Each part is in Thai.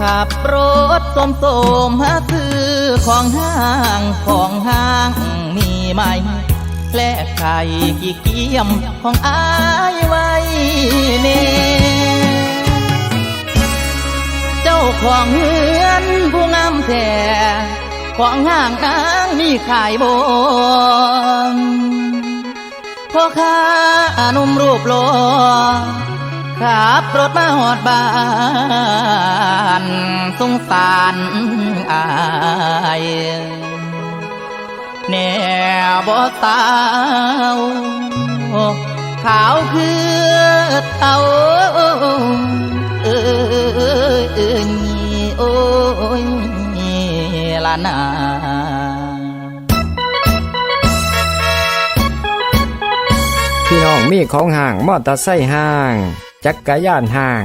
ขับรถสมโสมหาซื้อของห้างของห้างมีไหม และไข่กี่เกียมของอายไว้เน่เจ้าของเฮือนผู้งามแท้ของห้างนางมีขายบนพ่อค้าหนุ่มรูปหล่อ ขับรถมาหอดบ้านสงสารอายแน่บ่สาวขาวคือเต่าเอ้ยเอ้ยโอ้ยลานาพี่น้องมีของห่างมอเตอร์ไซค์ห่าง จักรยานห่าง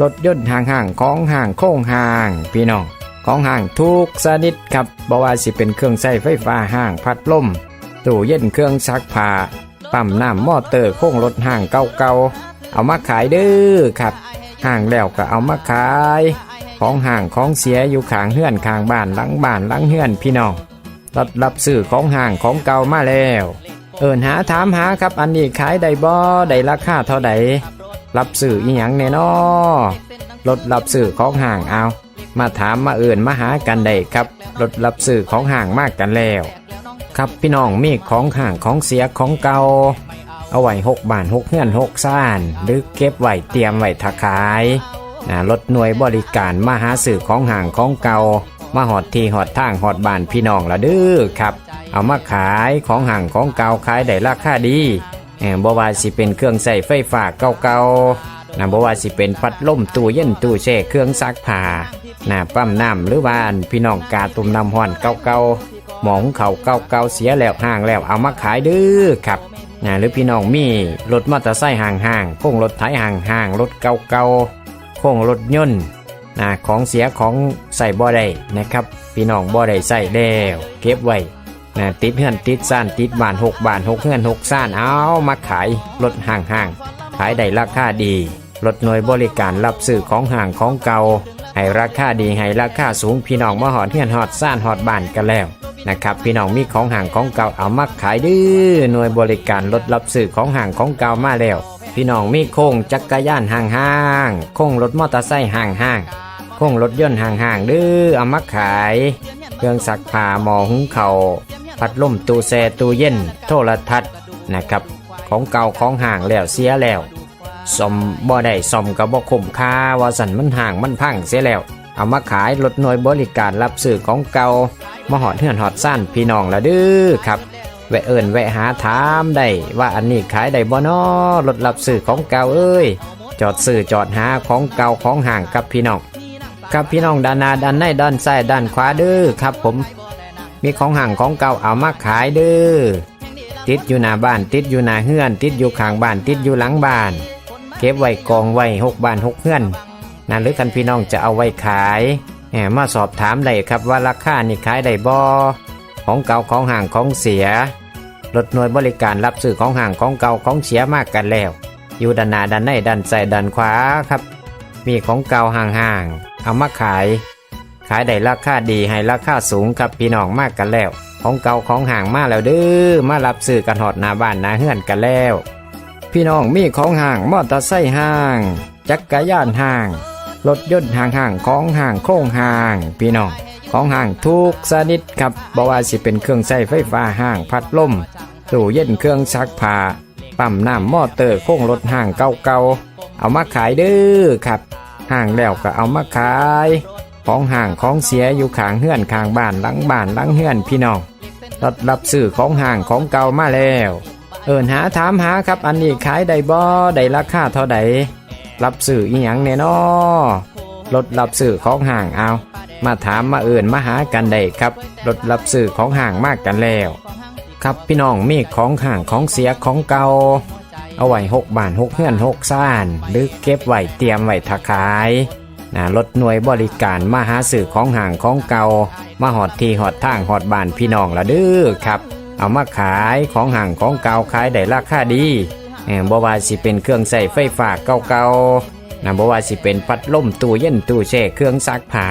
รถยนต์ห่างห่างของห่างโค้งห่าง พี่น้องของห่างทุกชนิดครับบ่ว่าสิเป็นเครื่องใช้ไฟฟ้าห่างพัดลมตู้เย็นเครื่องซักผ้าปั๊มน้ำมอเตอร์โค้งรถห่างเก่าๆเอามาขายเด้อครับห่างแล้วก็เอามาขาย ของห่างของเสียอยู่ข้างเฮือนขางบ้านหลังบ้านหลังเฮือนพี่น้องรถรับซื้อของห่างของเก่ามาแล้ว เอินหาถามหาครับอันนี้ขายได้บ่ได้ราคาเท่าใด รับซื้ออีหยังแน่นอรถรับซื้อของห่างเอา มาถามมาเอินมาหากันได้ครับรถรับซื้อของห่างมากกันแล้ว ครับพี่น้องมีของห่างของเสียของเก่าเอาไว้หกบานหกเฮือนหกซ่าน หรือเก็บไว้เตรียมไว้ทักขายนะรถหน่วยบริการมาหาสื่อของห่างของเก่ามาหอดทีหอดทางหอดบ้านพี่น้องละเด้อครับ เอามาขายของห่างของเก่าขายได้ราคาดี บ่ว่าสิเป็นเครื่องใส่ไฟฟ้าเก่าๆนะบ่ว่าสิเป็นพัดลมตู้เย็นตู้แช่เครื่องซักผ้านะปั๊มน้ำหรือว่านพี่น้องกาตุ่มน้ำห้อนเก่าๆหมองเขาเก่าๆเสียแล้วห่างแล้วเอามาขายเด้อครับนะหรือพี่น้องมีรถมอเตอร์ไซค์ห่างๆโค้งรถไถห่างๆรถเก่าๆโค้งรถยนต์นะของเสียของใส่บ่ได้นะครับ พี่น้องบ่ได้ใส่แล้วเก็บไว้ นะติดเฮือนติดซ่านติดบานหกบานหกเฮือนหกซ่านเอามาขายรถห่างห่างๆขายได้ราคาดีรถหน่วยบริการรับซื้อของห่างของเก่าให้ราคาดีให้ราคาสูงพี่น้องมาหอดเฮือนหอดซ่านหอดบานกันแล้วนะครับพี่น้องมีของห่างของเก่าเอามาขายดื้อหน่วยบริการรถรับซื้อของห่างของเก่ามาแล้ว พี่น้องมีโค้งจักรยานห่างห่างโค้งรถมอเตอร์ไซค์ห่างห่างโค้งรถยนต์ห่างห่างดื้อเอามาขาย เครื่องซักผ้าหมอหุงข้า พัดลมตู้แช่ตู้เย็น โทรทัศน์นะครับ ของเก่าของห่างแล้วเสียแล้วสมบ่ได้สมกับบ่คุ้มค่าว่าสันมันห่างมันพังเสียแล้ว เอามาขายรถหน่วยบริการรับซื้อของเก่ามาหอดเฮือนหอดซ่านพี่น้องละเด้อครับแวะเอิญแวะหาถามได้ว่าอันนี้ขายได้บ่นอรถรับซื้อของเก่าเอ้ย จอดซื้อจอดหาของเก่าของห่างกับพี่น้องกับพี่น้องด้านหน้าด้านในด้านซ้ายด้านขวาเด้อครับผม มีของห่างของเก่าเอามาขายเด้อติดอยู่หน้าบ้านติดอยู่หน้าเฮือน ติดอยู่ข้างบ้านติดอยู่หลังบ้าน เก็บไว้กองไว้หกบ้านหกเฮือนนั่นหรือกันพี่น้องจะเอาไว้ขายแหมมาสอบถามได้ครับว่าราคานี่ขายได้บ่ของเก่าของห่างของเสียรถหน่วยบริการรับซื้อของห่างของเก่าของเสียมากกันแล้ว อยู่ด้านหน้าด้านในด้านซ้ายด้านขวาครับ มีของเก่าห่างๆเอามาขายายได้ราคาดีให้ราคาสูงครับพี่น้องมากกันแล้ว ของเก่าของห่างมาแล้วเด้อมารับซื้อกันหอดหน้าบ้านหน้าเฮือนกันแล้ว พี่น้องมีของห่างมอเตอร์ไซค์ห่าง จักรยานห่างรถยนต์ห่างห่างของห่างโค้งห่าง พี่น้องของห่างทุกชนิดครับบ่ว่าสิเป็นเครื่องใช้ไฟฟ้าห่างพัดลมตู้เย็นเครื่องซักผ้าปั๊มน้ำมอเตอร์โค้งรถห่างเก่าๆเอามาขายเด้อครับ ห่างแล้วก็เอามาขาย ของห่างของเสียอยู่ข้างเฮือนข้างบ้านหลังบ้านหลังเฮือนพี่น้องรถรับซื้อของห่างของเก่ามาแล้ว เอินหาถามหาครับอันนี้ขายได้บ่ได้ราคาเท่าใดรับซื้ออีหยังแน่นอรถรับซื้อของห่างเอา มาถามมาเอินมาหากันได้ครับรถรับซื้อของห่างมากกันแล้ว ครับพี่น้องมีของห่างของเสียของเก่าเอาไว้หกบานหกเฮือนหกซ่าน หรือเก็บไว้เตรียมไว้ทักขาย นะรถหน่วยบริการมาหาสื่อของห่างของเก่ามาหอดทีหอดทางหอดบ้านพี่น้องละเด้อครับ เอามาขายของห่างของเก่าขายได้ราคาดีบ่ว่าสิเป็นเครื่องใส่ไฟฟ้าเก่าๆนะบ่ว่าสิเป็นพัดลมตู้เย็นตู้แช่เครื่องซักผ้า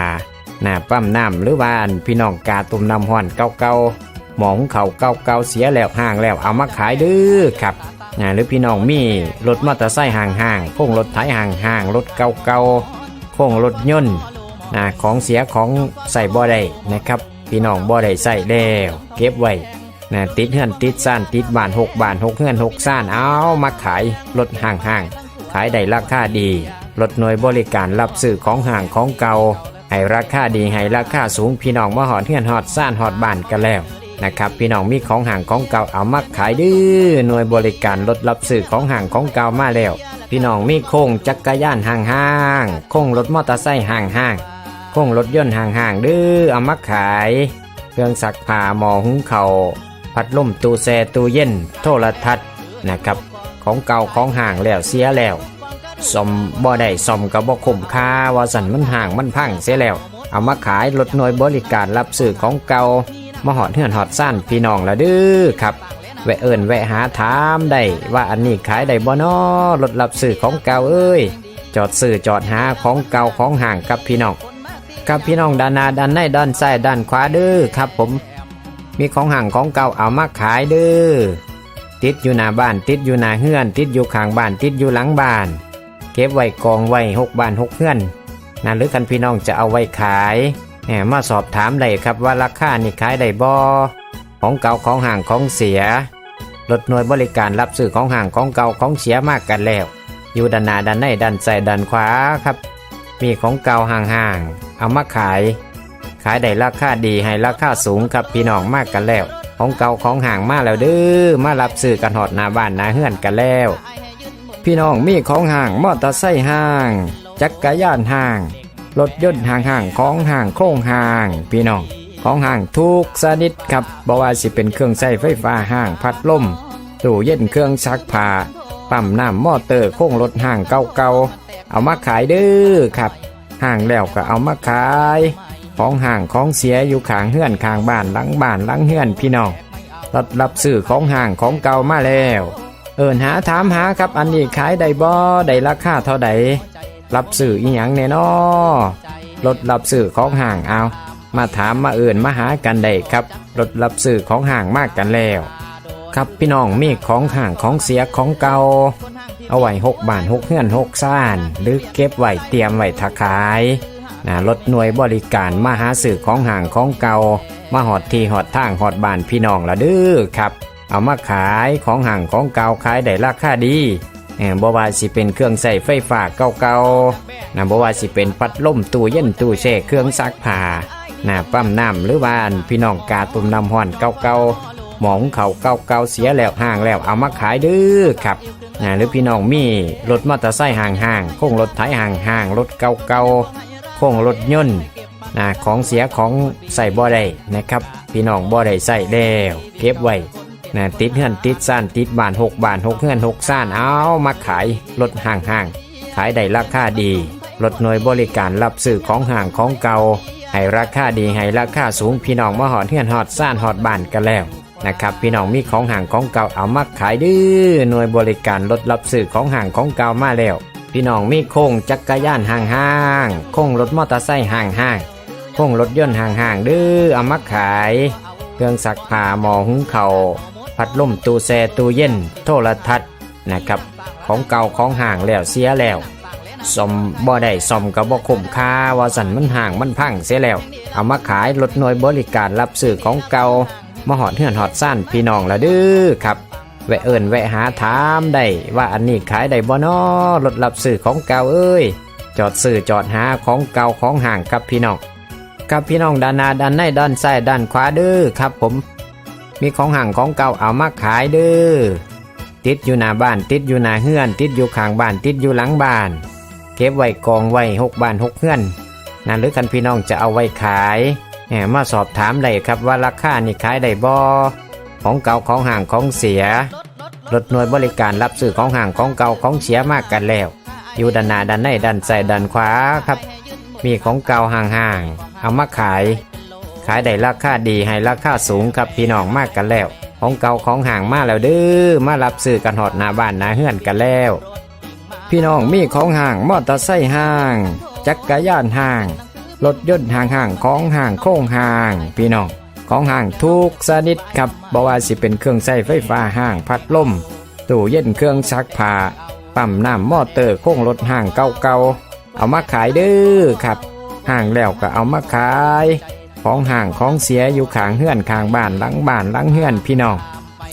นะปั๊มน้ำหรือว่านพี่น้องกาตุ่มน้ำห้อนเก่าๆหมองเขาเก่าๆเสียแล้วห่างแล้วเอามาขายเด้อครับนะหรือพี่น้องมีรถมอเตอร์ไซค์ห่างๆโค้งรถไถห่างๆรถเก่าๆ โค้งรถยนต์นะของเสียของใส่บ่ได้นะครับ พี่น้องบ่ได้ใส่แล้วเก็บไว้นะติดเฮือนติดซ่านติดบ้านหกบ้านหกเฮือนหกซ่านเอามาขายรถห่างห่างๆขายได้ราคาดีรถหน่วยบริการรับซื้อของห่างของเก่าให้ราคาดีให้ราคาสูงพี่น้องมาหอดเฮือนหอดซ่านหอดบ้านกันแล้วนะครับพี่น้องมีของห่างของเก่าเอามาขายดื้อหน่วยบริการรถรับซื้อของห่างของเก่ามาแล้ว พี่น้องมีโค้งจักรยานห่างห่างๆโค้งรถมอเตอร์ไซค์ห่างห่างๆโค้งรถยนต์ห่างห่างๆดื้อเอามาขาย เครื่องซักผ้าหมอหุงข้าพัดลมตู้แช่ตู้เย็น โทรทัศน์นะครับ ของเก่าของห่างแล้วเสียแล้วซ่อมบ่ได้ซ่อมก็บ่คุ้มค่าว่าสันมันห่างมันพังเสียแล้ว เอามาขายรถหน่วยบริการรับซื้อของเก่ามาหอดเฮือนหอดซ่านพี่น้องละเด้อครับ แวะเอิญแวะหาถามได้ว่าอันนี้ขายได้บ่นอรถรับซื้อของเก่าเอ้ย จอดซื้อจอดหาของเก่าของห่างกับพี่น้องกับพี่น้องด้านหน้าด้านในด้านซ้ายด้านขวาเด้อครับผม มีของห่างของเก่าเอามาขายเด้อติดอยู่หน้าบ้านติดอยู่หน้าเฮือน ติดอยู่ข้างบ้านติดอยู่หลังบ้าน เก็บไว้กองไว้หกบ้านหกเฮือนนะหรือกันพี่น้องจะเอาไว้ขายแหมมาสอบถามได้ครับว่าราคานี่ขายได้บ่ ของเก่าของห่างของเสียรถหน่วยบริการรับซื้อของห่างของเก่าของเสียมากกันแล้ว อยู่ด้านหน้าด้านในด้านซ้ายด้านขวาครับ มีของเก่าห่างๆเอามาขาย ขายได้ราคาดีให้ราคาสูงครับพี่น้องมากกันแล้ว ของเก่าของห่างมาแล้วเด้อมารับซื้อกันหอดหน้าบ้านหน้าเฮือนกันแล้ว พี่น้องมีของห่างมอเตอร์ไซค์ห่าง จักรยานห่างรถยนต์ห่างห่างของห่างโครงห่าง พี่น้อง ของห่างทุกชนิดครับบ่ว่าสิเป็นเครื่องใช้ไฟฟ้าห่างพัดลมตู้เย็นเครื่องซักผ้าปั๊มน้ำมอเตอร์โค้งรถห่างเก่าๆเอามาขายเด้อครับห่างแล้วก็เอามาขาย ของห่างของเสียอยู่ข้างเฮือนข้างบ้านหลังบ้านหลังเฮือนพี่น้องรับรับซื้อของห่างของเก่ามาแล้ว เอินหาถามหาครับอันนี้ขายได้บ่ได้ราคาเท่าใดรับซื้ออีหยังแน่นอรถรับซื้อของห่างเอา มาถามมาเอินมาหากันได้ครับรถรับซื้อของห่างมากกันแล้ว ครับพี่น้องมีของห่างของเสียของเก่าเอาไว้หกบานหกเฮือนหกซ่าน หรือเก็บไว้เตรียมไว้ถ้าขายนะรถหน่วยบริการมาหาสื่อของห่างของเก่ามาหอดทีหอดทางหอดบ้านพี่น้องละเด้อครับ เอามาขายของห่างของเก่าขายได้ราคาดีบ่ว่าสิเป็นเครื่องใส่ไฟฟ้าเก่าๆนะบ่ว่าสิเป็นพัดลมตู้เย็นตู้แช่เครื่องซักผ้า นะปั๊มน้ำหรือว่านพี่น้องกาตุ่มน้ำห้อนเก่าๆหมองเขาเก่าๆเสียแล้วห่างแล้วเอามาขายเด้อครับนะหรือพี่น้องมีรถมอเตอร์ไซค์ห่างๆโค้งรถไถห่างๆรถเก่าๆโค้งรถยนต์นะของเสียของใส่บ่ได้นะครับ พี่น้องบ่ได้ใส่แล้วเก็บไว้นะติดเฮือนติดซ่านติดบานหกบานหกเฮือนหกซ่านเอามาขายรถห่างๆขายได้ราคาดีรถหน่วยบริการรับซื้อของห่างของเก่า ให้ราคาดีให้ราคาสูงพี่น้องมาหอดเฮือนหอดซ่านหอดบ้านกันแล้วนะครับพี่น้องมีของห่างของเก่าเอามาขายดื้อหน่วยบริการรถรับซื้อของห่างของเก่ามาแล้ว พี่น้องมีโค้งจักรยานห่างห่างโค้งรถมอเตอร์ไซค์ห่างห่างโค้งรถยนต์ห่างห่างดื้อเอามาขาย เครื่องซักผ้าหม้อหุงเข้าพัดลมตู้แช่ตู้เย็น โทรทัศน์นะครับของเก่าของห่างแล้วเสียแล้ว ซอมบ่ได้ซอมกับบ่คุ้มค่าว่าสันมันห่างมันพังเสียแล้ว เอามาขายรถหน่วยบริการรับซื้อของเก่ามาหอดเฮือนหอดซ่านพี่น้องละเด้อครับแวะเอิญแวะหาถามได้ว่าอันนี้ขายได้บ่นอรถรับซื้อของเก่าเอ้ย จอดซื้อจอดหาของเก่าของห่างกับพี่น้องกับพี่น้องด้านหน้าด้านในด้านซ้ายด้านขวาเด้อครับผม มีของห่างของเก่าเอามาขายเด้อติดอยู่หน้าบ้านติดอยู่หน้าเฮือน ติดอยู่ข้างบ้านติดอยู่หลังบ้าน เก็บไว้กองไว้หกบ้านหกเฮือนนั่นหรือกันพี่น้องจะเอาไว้ขายแหมมาสอบถามได้ครับว่าราคานี่ขายได้บ่ของเก่าของห่างของเสียรถหน่วยบริการรับซื้อของห่างของเก่าของเสียมากกันแล้ว อยู่ด้านหน้าด้านในด้านซ้ายด้านขวาครับ มีของเก่าห่างๆเอามาขาย ขายได้ราคาดีให้ราคาสูงครับพี่น้องมากกันแล้ว ของเก่าของห่างมาแล้วเด้อมารับซื้อกันหอดหน้าบ้านหน้าเฮือนกันแล้ว พี่น้องมีของห่างมอเตอร์ไซค์ห่าง จักรยานห่างรถยนต์ห่างห่างของห่างโค้งห่าง พี่น้องของห่างทุกชนิดครับบ่ว่าสิเป็นเครื่องใช้ไฟฟ้าห่างพัดลมตู้เย็นเครื่องซักผ้าปั๊มน้ำมอเตอร์โค้งรถห่างเก่าๆเอามาขายเด้อครับห่างแล้วก็เอามาขาย ของห่างของเสียอยู่ขางเฮือนขางบ้านหลังบ้านหลังเฮือนพี่น้อง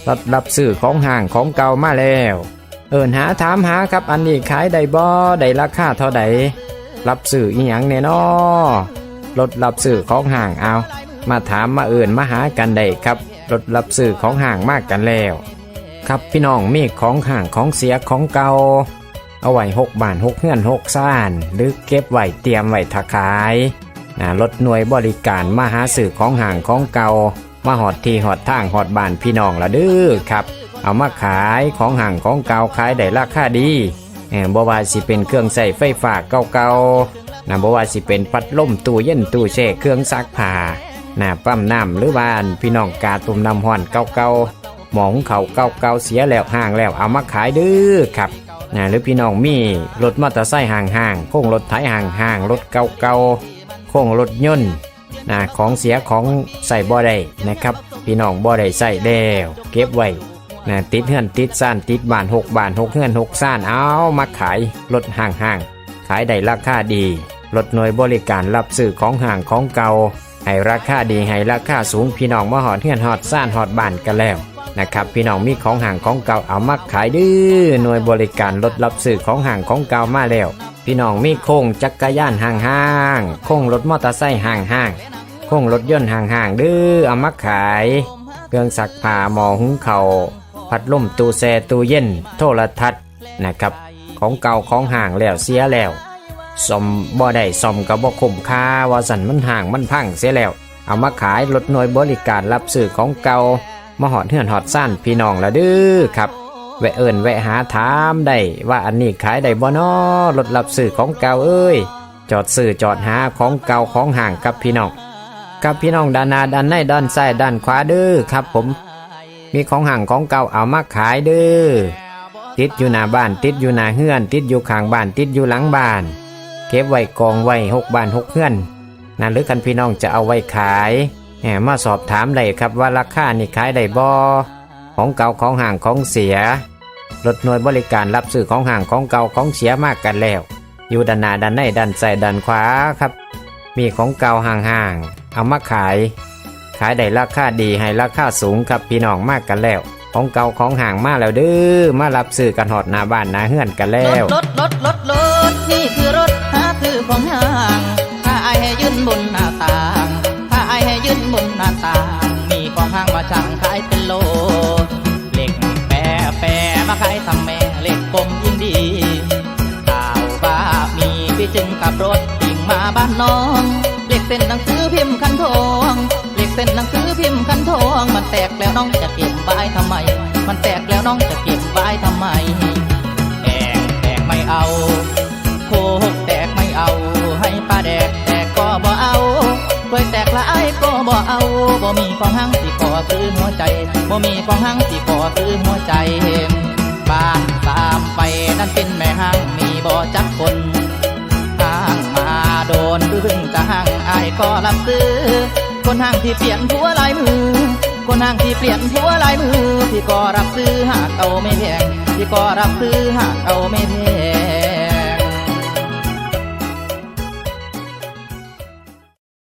รับรับซื้อของห่างของเก่ามาแล้ว เอินหาถามหาครับอันนี้ขายได้บ่ได้ราคาเท่าใดรับซื้ออีหยังแน่นอรถรับซื้อของห่างเอา มาถามมาเอินมาหากันได้ครับรถรับซื้อของห่างมากกันแล้ว ครับพี่น้องมีของห่างของเสียของเก่าเอาไว้หกบานหกเฮือนหกซ่าน หรือเก็บไว้เตรียมไว้ถ้าขายนะรถหน่วยบริการมาหาสื่อของห่างของเก่ามาหอดทีหอดทางหอดบานพี่น้องละเด้อครับ เอามาขายของห่างของเก่าขายได้ราคาดีเออบ่ว่าสิเป็นเครื่องใส่ไฟฟ้าเก่าๆนะบ่ว่าสิเป็นพัดล่มตู้เย็นตู้แช่เครื่องซักผ้านะปั๊มน้ำหรือบ้านพี่น้องกาตุ่มน้ำห้อนเก่าๆหมองเขาเก่าๆเสียแล้วห่างแล้วเอามาขายเด้อครับนะหรือพี่น้องมีรถมอเตอร์ไซค์ห่างๆโค้งรถไถห่างๆรถเก่าๆโค้งรถยนต์นะของเสียของใส่บ่ได้นะครับ พี่น้องบ่ได้ใส่แล้วเก็บไว้ นะติดเฮือนติดซ่านติดบ้านหกบ้านหกเฮือนหกซ่านเอามาขายรถห่างห่างๆขายได้ราคาดีรถหน่วยบริการรับซื้อของห่างของเก่าให้ราคาดีให้ราคาสูงพี่น้องมาหอดเฮือนหอดซ่านหอดบ้านกันแล้วนะครับพี่น้องมีของห่างของเก่าเอามาขายดื้อหน่วยบริการรถรับซื้อของห่างของเก่ามาแล้ว พี่น้องมีโค้งจักรยานห่างห่างๆโค้งรถมอเตอร์ไซค์ห่างห่างๆโค้งรถยนต์ห่างห่างๆดื้อเอามาขาย เครื่องซักผ้าหมอหุงข้า พัดลมตู้แช่ตู้เย็น โทรทัศน์นะครับ ของเก่าของห่างแล้วเสียแล้วซ่อมบ่ได้ซ่อมก็บ่คุ้มค่าว่าสันมันห่างมันพังเสียแล้ว เอามาขายรถหน่วยบริการรับซื้อของเก่ามาหอดเฮือนหอดซ่านพี่น้องละเด้อครับแวะเอิญแวะหาถามได้ว่าอันนี้ขายได้บ่นอรถรับซื้อของเก่าเอ้ย จอดซื้อจอดหาของเก่าของห่างกับพี่น้อง กับพี่น้องด้านหน้าด้านในด้านซ้ายด้านขวาเด้อครับผม มีของห่างของเก่าเอามาขายเด้อติดอยู่หน้าบ้านติดอยู่หน้าเฮือน ติดอยู่ข้างบ้านติดอยู่หลังบ้าน เก็บไว้กองไว้หกบ้านหกเฮือนนั่นหรือกันพี่น้องจะเอาไว้ขายแหมมาสอบถามได้ครับว่าราคานี่ขายได้บ่ของเก่าของห่างของเสียรถหน่วยบริการรับซื้อของห่างของเก่าของเสียมากกันแล้ว อยู่ด้านหน้าด้านในด้านซ้ายด้านขวาครับ มีของเก่าห่างๆเอามาขาย ขายได้ราคาดีให้ราคาสูงครับพี่น้องมากกันแล้ว ของเก่าของห่างมาแล้วเด้อมารับซื้อกันหอดหน้าบ้านหน้าเฮือนกันแล้วรถรถรถรถนี่คือรถหาคือของห่างถ้าไอายให้ยืนบนหน้าต่างถ้าไอายให้ยืนบนหน้าต่างมีของห่างมาช่างขายเป็นโลเหล็กแปรแปรมาขายทำแม่เหล็กกลมยิ่งดีข่าวว่ามีพี่จึงกับรถวิ่งมาบ้านน้องเหล็กเส้นหนัง แตกแล้วน้องจะเก็บไว้ทำไม มันแตกแล้วน้องจะเก็บไว้ทำไมแอกแตกไม่เอาโคกแตกไม่เอา ให้ป้าแดกแตกก็บ่เอากล้วยแตกละไอ้ก็บ่เอาบ่มีของหังสิขอซื้อหัวใจบ่มีของหังสิขอซื้อหัวใจบ้านตามไปนั่นเป็นแม่ห้างมีบ่จักคนห้างมาโดนเพิ่งจะห้างไอ้ก็รับซื้อคนห้างที่เปลี่ยนผัวลายมือ คนห้างที่เปลี่ยนหัวลายมือ พี่ก็รับซื้อหากเอาไม่แพง พี่ก็รับซื้อหากเอาไม่แพง